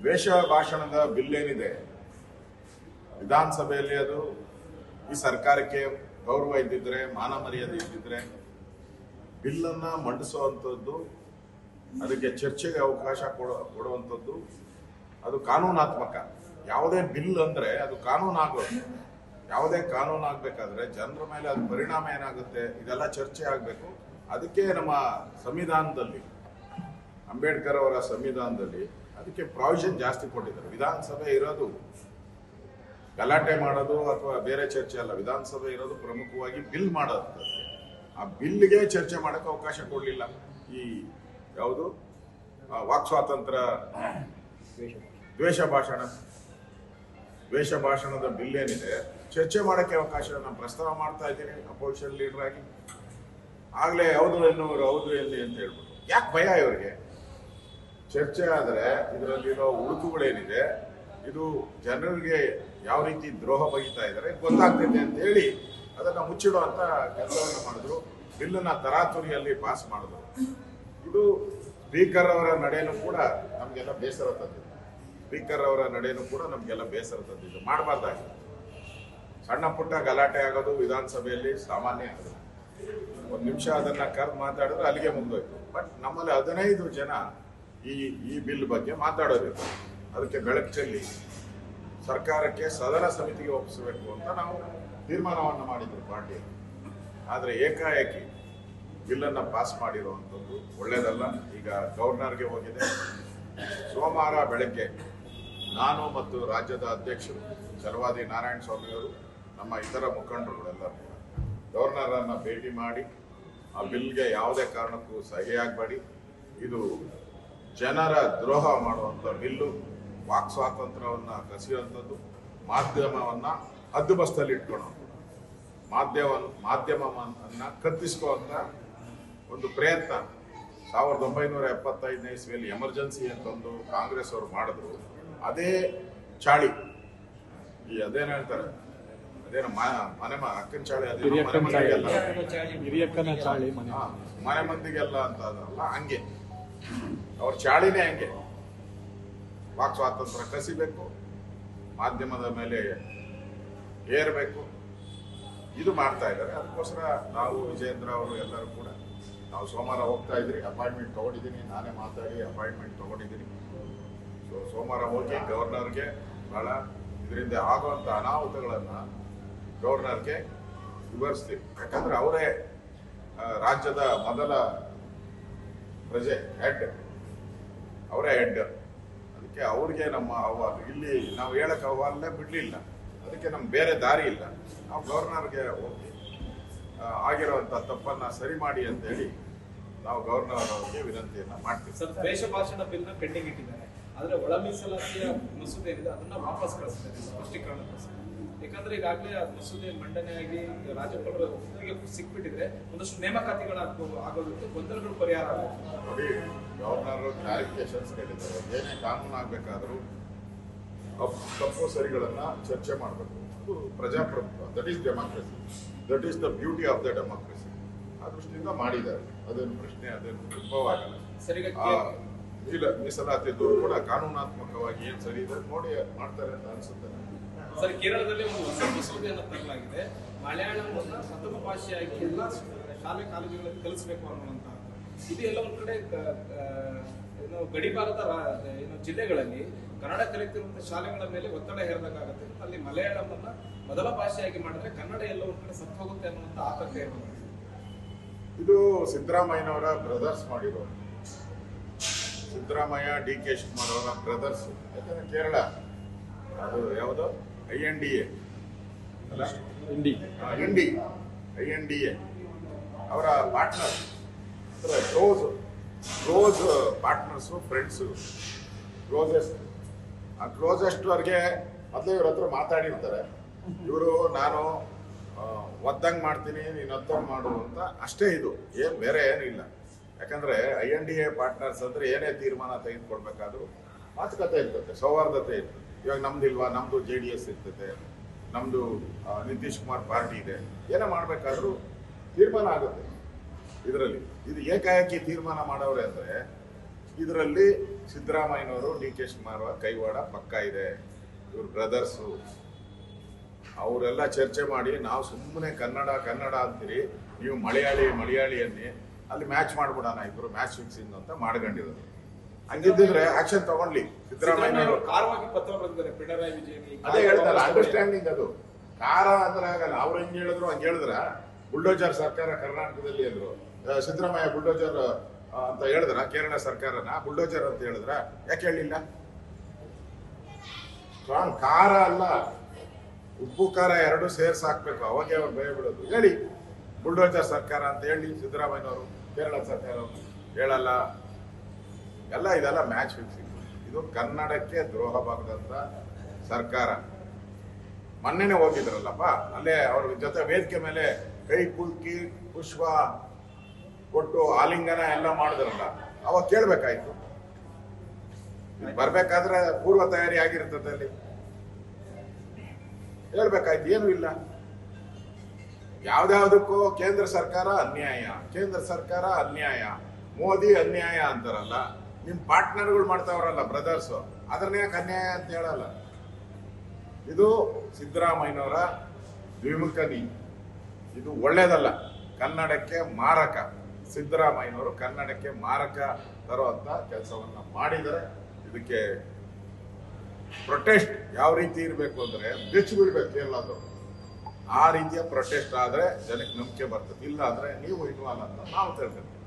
ದ್ವೇಷ ಭಾಷಣದ ಬಿಲ್ ಏನಿದೆ? ವಿಧಾನಸಭೆಯಲ್ಲಿ ಅದು ಈ ಸರ್ಕಾರಕ್ಕೆ ಗೌರವ ಇದ್ದಿದ್ರೆ, ಮಾನ ಮರ್ಯಾದೆ ಇದ್ದಿದ್ರೆ ಬಿಲ್ಲನ್ನ ಮಂಡಿಸುವಂಥದ್ದು ಅದಕ್ಕೆ ಚರ್ಚೆಗೆ ಅವಕಾಶ ಕೊಡ ಕೊಡುವಂಥದ್ದು ಅದು ಕಾನೂನಾತ್ಮಕ. ಯಾವುದೇ ಬಿಲ್ ಅಂದ್ರೆ ಅದು ಕಾನೂನಾಗೋದು. ಯಾವುದೇ ಕಾನೂನು ಆಗ್ಬೇಕಾದ್ರೆ ಜನರ ಮೇಲೆ ಅದು ಪರಿಣಾಮ ಏನಾಗುತ್ತೆ? ಇದೆಲ್ಲ ಚರ್ಚೆ ಆಗಬೇಕು. ಅದಕ್ಕೆ ನಮ್ಮ ಸಂವಿಧಾನದಲ್ಲಿ, ಅಂಬೇಡ್ಕರ್ ಅವರ ಸಂವಿಧಾನದಲ್ಲಿ ಅದಕ್ಕೆ ಪ್ರಾವಿಷನ್ ಜಾಸ್ತಿ ಕೊಟ್ಟಿದ್ದಾರೆ. ವಿಧಾನಸಭೆ ಇರೋದು ಗಲಾಟೆ ಮಾಡೋದು ಅಥವಾ ಬೇರೆ ಚರ್ಚೆ ಅಲ್ಲ, ವಿಧಾನಸಭೆ ಇರೋದು ಪ್ರಮುಖವಾಗಿ ಬಿಲ್ ಮಾಡೋದು ಆ ಬಿಲ್ಗೆ ಚರ್ಚೆ ಮಾಡಕ್ಕೆ ಅವಕಾಶ ಕೊಡಲಿಲ್ಲ. ಈ ಯಾವುದು? ವಾಕ್ ಸ್ವಾತಂತ್ರ್ಯ ದ್ವೇಷ ಭಾಷಣ. ದ್ವೇಷ ಭಾಷಣದ ಬಿಲ್ ಏನಿದೆ, ಚರ್ಚೆ ಮಾಡೋಕ್ಕೆ ಅವಕಾಶ ನಾನು ಪ್ರಸ್ತಾವ ಮಾಡ್ತಾ ಇದ್ದೀನಿ ಅಪೋಸಿಷನ್ ಲೀಡರ್ ಆಗಿ. ಆಗಲೇ ಹೌದು ಎನ್ನುವರು, ಹೌದು ಎಲ್ಲಿ ಅಂತ ಹೇಳ್ಬಿಟ್ಟು. ಯಾಕೆ ಭಯ ಇವರಿಗೆ? ಚರ್ಚೆ ಆದರೆ ಇದರಲ್ಲಿರೋ ಉಳುಕುಗಳೇನಿದೆ ಇದು ಜನರಿಗೆ ಯಾವ ರೀತಿ ದ್ರೋಹ ಬಗೀತಾ ಇದ್ದಾರೆ ಗೊತ್ತಾಗ್ತೈತೆ ಅಂತ ಹೇಳಿ ಅದನ್ನ ಮುಚ್ಚಿಡುವಂತ ಕೆಲಸವನ್ನು ಮಾಡಿದ್ರು. ಬಿಲ್ಲನ್ನ ತರಾತುರಿಯಲ್ಲಿ ಪಾಸ್ ಮಾಡಿದ್ರು. ಇದು ಸ್ಪೀಕರ್ ಅವರ ನಡೆಯನ್ನು ಕೂಡ ನಮಗೆಲ್ಲ ಬೇಸರ ತಂದಿದೆ. ಸ್ಪೀಕರ್ ಅವರ ನಡೆಯನ್ನು ಕೂಡ ನಮಗೆಲ್ಲ ಬೇಸರ ತಂದಿದ್ದು ಮಾಡಬಾರ್ದಾಗಿತ್ತು ಸಣ್ಣ ಪುಟ್ಟ ಗಲಾಟೆ ಆಗೋದು ವಿಧಾನಸಭೆಯಲ್ಲಿ ಸಾಮಾನ್ಯ ಆಗೋದು. ಒಂದು ನಿಮಿಷ ಅದನ್ನು ಕರೆದು ಮಾತಾಡಿದ್ರೆ ಅಲ್ಲಿಗೆ ಮುಂದೋಯ್ತು ಬಟ್ ನಮ್ಮಲ್ಲಿ ಹದಿನೈದು ಜನ ಈ ಈ ಬಿಲ್ ಬಗ್ಗೆ ಮಾತಾಡಬೇಕು. ಅದಕ್ಕೆ ಬೆಳಕು ಚೆಲ್ಲಿ ಸರ್ಕಾರಕ್ಕೆ ಸದನ ಸಮಿತಿಗೆ ಒಪ್ಪಿಸಬೇಕು ಅಂತ ನಾವು ತೀರ್ಮಾನವನ್ನು ಮಾಡಿದ್ರು ಪಾರ್ಟಿ. ಆದರೆ ಏಕಾಏಕಿ ಬಿಲ್ಲನ್ನು ಪಾಸ್ ಮಾಡಿರುವಂಥದ್ದು ಒಳ್ಳೆಯದಲ್ಲ ಈಗ ಗವರ್ನರ್ಗೆ ಹೋಗಿದೆ. ಸೋಮವಾರ ಬೆಳಗ್ಗೆ ನಾನು ಮತ್ತು ರಾಜ್ಯದ ಅಧ್ಯಕ್ಷರು ಚಲವಾದಿ ನಾರಾಯಣ ಸ್ವಾಮಿಯವರು, ನಮ್ಮ ಇತರ ಮುಖಂಡರುಗಳೆಲ್ಲ ಗವರ್ನರನ್ನು ಭೇಟಿ ಮಾಡಿ ಆ ಬಿಲ್ಗೆ ಯಾವುದೇ ಕಾರಣಕ್ಕೂ ಸಹಿ ಆಗಬೇಡಿ. ಇದು ಜನರ ದ್ರೋಹ ಮಾಡುವಂಥ ಬಿಲ್ಲು ವಾಕ್ ಸ್ವಾತಂತ್ರ್ಯವನ್ನು ಕಸಿಯುವಂಥದ್ದು ಮಾಧ್ಯಮವನ್ನು ಹದ್ದುಬಸ್ತಲ್ಲಿ ಇಟ್ಕೊಳ್ಳೋದು ಮಾಧ್ಯಮ ಮಾಧ್ಯಮವನ್ನು ಕತ್ತಿಸ್ಕೋಂಥ ಒಂದು ಪ್ರಯತ್ನ. ಸಾವಿರದ ಒಂಬೈನೂರ ಎಪ್ಪತ್ತೈದನೇ ಇಸ್ವಿಯಲ್ಲಿ ಎಮರ್ಜೆನ್ಸಿ ಅಂತಂದು ಕಾಂಗ್ರೆಸ್ ಅವರು ಮಾಡಿದ್ರು. ಅದೇ ಚಾಳಿ. ಈ ಅದೇನು ಹೇಳ್ತಾರೆ. ಅದೇನು ಮನೆ ಅಕ್ಕನ ಚಾಳಿ ಅದೇ ಮನೆ ಮಂದಿಗೆಲ್ಲ. ಮನೆ ಮಂದಿಗೆಲ್ಲ ಅಂತ ಅದಲ್ಲ ಹಂಗೆ. ಅವ್ರ ಚಾಳಿನೇ ಹಂಗೆ. ವಾಕ್ ಸ್ವಾತಂತ್ರ್ಯ ಕಸಿಬೇಕು, ಮಾಧ್ಯಮದ ಮೇಲೆ ಏರಬೇಕು. ಇದು ಮಾಡ್ತಾ ಇದ್ದಾರೆ. ಅದಕ್ಕೋಸ್ಕರ ನಾವು ವಿಜಯೇಂದ್ರ ಅವರು ಎಲ್ಲರೂ ಕೂಡ ನಾವು ಸೋಮವಾರ ಹೋಗ್ತಾ ಇದ್ರಿ. ಅಪಾಯಿಂಟ್ಮೆಂಟ್ ತಗೊಂಡಿದ್ದೀನಿ. ನಾನೇ ಮಾತಾಡಿ ಅಪಾಯಿಂಟ್ಮೆಂಟ್ ತಗೊಂಡಿದ್ದೀನಿ. ಸೊ ಸೋಮವಾರ ಹೋಗಿ ಗವರ್ನರ್ಗೆ ಬಹಳ ಇದರಿಂದ ಆಗುವಂಥ ಅನಾಹುತಗಳನ್ನು ಗವರ್ನರ್ಗೆ ವಿವರಿಸ್ತೀವಿ ಯಾಕಂದ್ರೆ ಅವರೇ ರಾಜ್ಯದ ಮೊದಲ ಪ್ರಜೆ ಹೆಡ್ ಅವರೇ ಹೆಡ್ ಅದಕ್ಕೆ ಅವ್ರಿಗೆ ನಮ್ಮ ಅಹವಾಲು. ಇಲ್ಲಿ ನಾವು ಹೇಳಕ್ಕೆ ಅಹವಾಲೇ ಬಿಡ್ಲಿಲ್ಲ. ಅದಕ್ಕೆ ನಮ್ಗೆ ಬೇರೆ ದಾರಿ ಇಲ್ಲ. ನಾವು ಗವರ್ನರ್ಗೆ ಹೋಗಿ ಆಗಿರುವಂಥ ತಪ್ಪನ್ನು ಸರಿ ಮಾಡಿ ಅಂತ ಹೇಳಿ ನಾವು ಗವರ್ನರ್ ಅವರಿಗೆ ವಿನಂತಿಯನ್ನ ಮಾಡ್ತೀವಿ. ಸರ್, ದ್ವೇಷ ಭಾಷಣ ಬಿಲ್ ಪೆಂಡಿಂಗ್ ಇಟ್ಟಿದ್ದಾರೆ. ಆದರೆ ಒಳ ಮೀಸಲಾತಿಯ ಮಸೂದೆ ಏನಿದೆ ಅದನ್ನ ವಾಪಸ್ ಕಳಿಸ್ತಾರೆ ಸ್ಪಷ್ಟೀಕರಣಕ್ಕೋಸ್ಕರ ಯಾಕಂದ್ರೆ ಈಗಾಗಲೇ ಮಸೂದೆ ಮಂಡನೆಯಾಗಿ ರಾಜ್ಯಪಾಲರ ಒಪ್ಪಿಗೆ ಸಿಕ್ಬಿಟ್ಟಿದ್ರೆ ಒಂದಷ್ಟು ನೇಮಕಾತಿಗಳು ಆಗ್ಬೋದು ಆಗೋದಕ್ಕೆ ಗೊಂದಲಗಳು ಪರಿಹಾರ ಆಗ್ಬೋದು. ನೋಡಿ ಗವರ್ನರ್ ಕ್ಲಾರಿಫಿಕೇಶನ್ಸ್ ಕೇಳಿದ್ದಾರೆ. ಏನೇ ಕಾನೂನು ಆಗ್ಬೇಕಾದ್ರೂ ಸರಿಗಳನ್ನ ಚರ್ಚೆ ಮಾಡಬೇಕು. ಅದು ಪ್ರಜಾಪ್ರಭುತ್ವ. That is democracy that is the beauty of the democracy ಆ ದೃಷ್ಟಿಯಿಂದ ಮಾಡಿದ್ದಾರೆ. ಅದೇನು ಪ್ರಶ್ನೆ ಅದೇನು ಉದ್ಭವ ಆಗಲ್ಲ ಇಲ್ಲ ಮೀಸಲಾತಿದ್ದು ಕೂಡ ಕಾನೂನಾತ್ಮಕವಾಗಿ ಏನು ಸರಿ ಇದೆ ನೋಡಿ ಮಾಡ್ತಾರೆ ಅಂತ ಅನ್ಸುತ್ತೆ. ಸರ್, ಕೇರಳದಲ್ಲಿ ಒಂದು ಹೊಸ ಮಸೂದೆಯನ್ನು ತರಲಾಗಿದೆ. ಮಲಯಾಳಮನ್ನ ಪ್ರಥಮ ಭಾಷೆಯಾಗಿ ಎಲ್ಲ ಶಾಲೆ, ಕಾಲೇಜುಗಳಲ್ಲಿ ಕಲಿಸಬೇಕು ಅನ್ನುವಂತ ಇದು ಎಲ್ಲ ಒಂದು ಕಡೆ ಏನು ಗಡಿ ಭಾಗದ ಏನು ಜಿಲ್ಲೆಗಳಲ್ಲಿ ಕನ್ನಡ ಕಲಿತಿರುವಂತಹ ಶಾಲೆಗಳ ಮೇಲೆ ಒತ್ತಡ ಹೇರಬೇಕಾಗುತ್ತೆ. ಅಲ್ಲಿ ಮಲಯಾಳಮನ್ನ ಮೊದಲ ಭಾಷೆಯಾಗಿ ಮಾಡಿದ್ರೆ ಕನ್ನಡ ಎಲ್ಲ ಒಂದು ಕಡೆ ಸತ್ತು ಹೋಗುತ್ತೆ ಅನ್ನುವಂತ ಆತಂಕ ಇರಬಹುದು ಇದು ಸಿದ್ದರಾಮಯ್ಯನವರ ಬ್ರದರ್ಸ್ ಮಾಡಿರೋ. ಸಿದ್ದರಾಮಯ್ಯ, ಡಿ ಕೆ ಶಿವಕುಮಾರ್ ಅವರ ಬ್ರದರ್ಸ್. ಯಾಕಂದ್ರೆ ಕೇರಳ, ಅದು ಯಾವುದು? I N D A. ಅಲ್ಲ INDI N D. I N D A. ಅವರ partner close close partners friends closest ಆ ಕ್ಲೋಸೆಸ್ಟ್ ಅವ್ರಿಗೆ ಮೊದಲು ಇವ್ರ ಹತ್ರ ಮಾತಾಡಿರ್ತಾರೆ. ಇವರು ನಾನು ಒದ್ದಂಗೆ ಮಾಡ್ತೀನಿ ನೀನು ಒದ್ದಂಗೆ ಮಾಡು ಅಂತ. ಅಷ್ಟೇ ಇದು. ಏನು ಬೇರೆ ಏನೂ ಇಲ್ಲ. ಯಾಕಂದ್ರೆ I N D A partners ಅಂದರೆ ಏನೇ ತೀರ್ಮಾನ ತೆಗೆದುಕೊಳ್ಬೇಕಾದ್ರೂ ಮಾತುಕತೆ ಇರ್ತದೆ ಸೌಹಾರ್ದತೆ ಇರ್ತದೆ. ಇವಾಗ ನಮ್ದು ಇಲ್ವಾ? ನಮ್ದು ಜೆ ಡಿ ಎಸ್ ಇರ್ತದೆ. ನಮ್ದು ನಿತೀಶ್ ಕುಮಾರ್ ಪಾರ್ಟಿ ಇದೆ. ಏನೇ ಮಾಡಬೇಕಾದ್ರೂ ತೀರ್ಮಾನ ಆಗುತ್ತೆ. ಇದರಲ್ಲಿ. ಇದು ಏಕಾಏಕಿ ತೀರ್ಮಾನ ಮಾಡೋರೆ ಅಂದ್ರೆ ಇದರಲ್ಲಿ ಸಿದ್ದರಾಮಯ್ಯನವರು ಡಿ ಕೆ ಶಿವಕುಮಾರ್ ಕೈವಾಡ ಪಕ್ಕ ಇದೆ. ಇವ್ರ ಬ್ರದರ್ಸು. ಅವರೆಲ್ಲ ಚರ್ಚೆ ಮಾಡಿ ನಾವು ಸುಮ್ಮನೆ ಕನ್ನಡ ಕನ್ನಡ ಅಂತೀರಿ, ನೀವು ಮಲಯಾಳಿ ಮಲಯಾಳಿ ಅನ್ನಿ, ಅಲ್ಲಿ ಮ್ಯಾಚ್ ಮಾಡ್ಬಿಡೋಣ ಇಬ್ಬರು ಮ್ಯಾಚ್ ಫಿಕ್ಸಿಂಗ್ ಅಂತ ಮಾಡ್ಕೊಂಡಿರೋದು. ಹಂಗಿದ್ದಿದ್ರೆ ಆಕ್ಷನ್ ತಗೊಂಡ್ಲಿ. ಸಿದ್ದರಾಮಯ್ಯನವರು ಕಾರವಾಗಿ ಪತ್ರ ಬರೆದಿದ್ದಾರೆ ಪಿಣರಾಯಿ ವಿಜಯನ್ ಅದೇ ಹೇಳ್ತಾರೆ ಅಂಡರ್ಸ್ಟ್ಯಾಂಡಿಂಗ್ ಅದು. ಕಾರ ಅಂದ್ರೆ ಆಗಲ್ಲ. ಅವ್ರು ಹೆಂಗ್ ಹೇಳಿದ್ರು ಹಂಗ ಹೇಳಿದ್ರ. ಬುಲ್ಡೋಜರ್ ಸರ್ಕಾರ ಕರ್ನಾಟಕದಲ್ಲಿ ಅಂದ್ರು. ಸಿದ್ದರಾಮಯ್ಯ ಬುಲ್ಡೋಜರ್ ಅಂತ ಹೇಳಿದ್ರ ಕೇರಳ ಸರ್ಕಾರನ ಬುಲ್ಡೋಜರ್ ಅಂತ ಹೇಳಿದ್ರ. ಯಾಕೆ ಹೇಳಿಲ್ಲ? ಸ್ಟ್ರಾಂಗ್ ಖಾರ ಅಲ್ಲ. ಉಪ್ಪು ಖಾರ ಎರಡು ಸೇರ್ಸ್ ಹಾಕ್ಬೇಕು. ಅವಾಗೆ ಅವ್ರು ಭಯ ಬಿಡೋದು. ಹೇಳಿ ಬುಲ್ಡೋಜರ್ ಸರ್ಕಾರ ಅಂತ ಹೇಳಿ ಸಿದ್ದರಾಮಯ್ಯನವರು ಕೇರಳ ಸರ್ಕಾರ ಹೇಳಲ್ಲ. ಎಲ್ಲ ಇದೆಲ್ಲ ಮ್ಯಾಚ್ ಫಿಕ್ಸಿಂಗ್ ಇದು ಕನ್ನಡಕ್ಕೆ ದ್ರೋಹ ಬಾಗದಂತ ಸರ್ಕಾರ. ಮೊನ್ನೆನೆ ಹೋಗಿದ್ರಲ್ಲಪ್ಪ, ಅಲ್ಲೇ ಅವ್ರ ಜೊತೆ ವೇದಿಕೆ ಮೇಲೆ ಕೈ ಕುಲ್ಕಿ, ಪುಷ್ಪ ಕೊಟ್ಟು ಆಲಿಂಗನ ಎಲ್ಲ ಮಾಡಿದ್ರಲ್ಲ ಅವಾಗ ಕೇಳಬೇಕಾಯ್ತು. ಬರ್ಬೇಕಾದ್ರೆ ಪೂರ್ವ ತಯಾರಿ ಆಗಿರ್ತದೆ ಅಲ್ಲಿ. ಹೇಳ್ಬೇಕಾಯ್ತು, ಏನು ಇಲ್ಲ. ಯಾವ್ದಾವ್ದಕ್ಕೂ ಕೇಂದ್ರ ಸರ್ಕಾರ ಅನ್ಯಾಯ, ಕೇಂದ್ರ ಸರ್ಕಾರ ಅನ್ಯಾಯ, ಮೋದಿ ಅನ್ಯಾಯ ಅಂತಾರಲ್ಲ ನಿಮ್ ಪಾರ್ಟ್ನರ್ಗಳು ಮಾಡ್ತಾವ್ರಲ್ಲ ಬ್ರದರ್ಸ್ ಅದನ್ನ ಯಾಕೆ ಅನ್ಯಾಯ ಅಂತ ಹೇಳಲ್ಲ. ಇದು ಸಿದ್ದರಾಮಯ್ಯನವರ ದ್ವಿಮುಖ ನೀತಿ. ಇದು ಒಳ್ಳೇದಲ್ಲ, ಕನ್ನಡಕ್ಕೆ ಮಾರಕ. ಸಿದ್ದರಾಮಯ್ಯನವರು ಕನ್ನಡಕ್ಕೆ ಮಾರಕ ತರುವಂತ ಕೆಲಸವನ್ನ ಮಾಡಿದರೆ ಇದಕ್ಕೆ ಪ್ರೊಟೆಸ್ಟ್ ಯಾವ ರೀತಿ ಇರಬೇಕು ಅಂದ್ರೆ ಬಿಚ್ಚು ಬಿಡ್ಬೇಕು ಎಲ್ಲಾದ್ರು. ಆ ರೀತಿಯ ಪ್ರೊಟೆಸ್ಟ್ ಆದ್ರೆ ಜನಕ್ಕೆ ನಂಬಿಕೆ ಬರ್ತದೆ. ಇಲ್ಲ ಅಂದ್ರೆ ನೀವು ಇನ್ವಾಲ್ವ್ ಅಂತ ನಾವು ತಿಳ್ಕೊತೀವಿ.